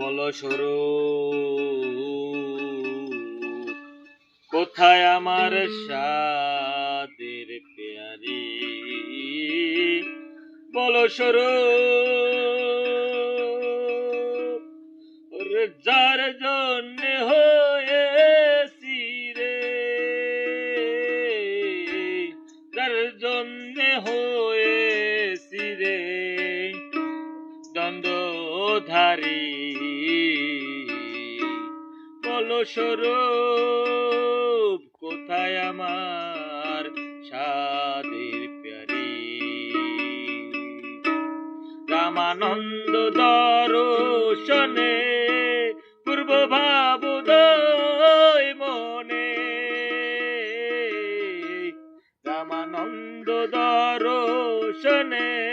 বল সরু। কোথায় আমার সাদের পেয়ারি? বল যার জন্য হয়েছি রে, যার জন্য হয়েছি রে, দ্বন্দ্বধারী কলস্বরূপ কোথায় আমার সাদের প্যারি? রামানন্দ দর্শনে পূর্ব ভাবোদয় মনে। রামানন্দ দর্শনে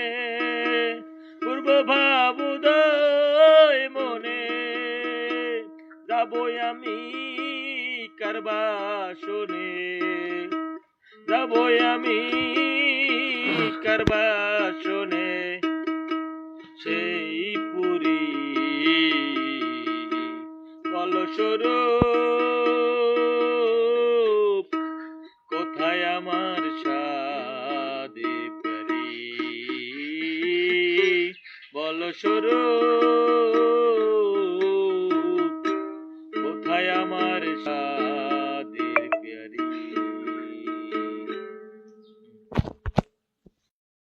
যাবই আমি কারবাসনে যাবই আমি কারবাসনে সেই পুরী কলস্বরূপ কোথায় আমার সাদে প্যারি? বল স্বরূপ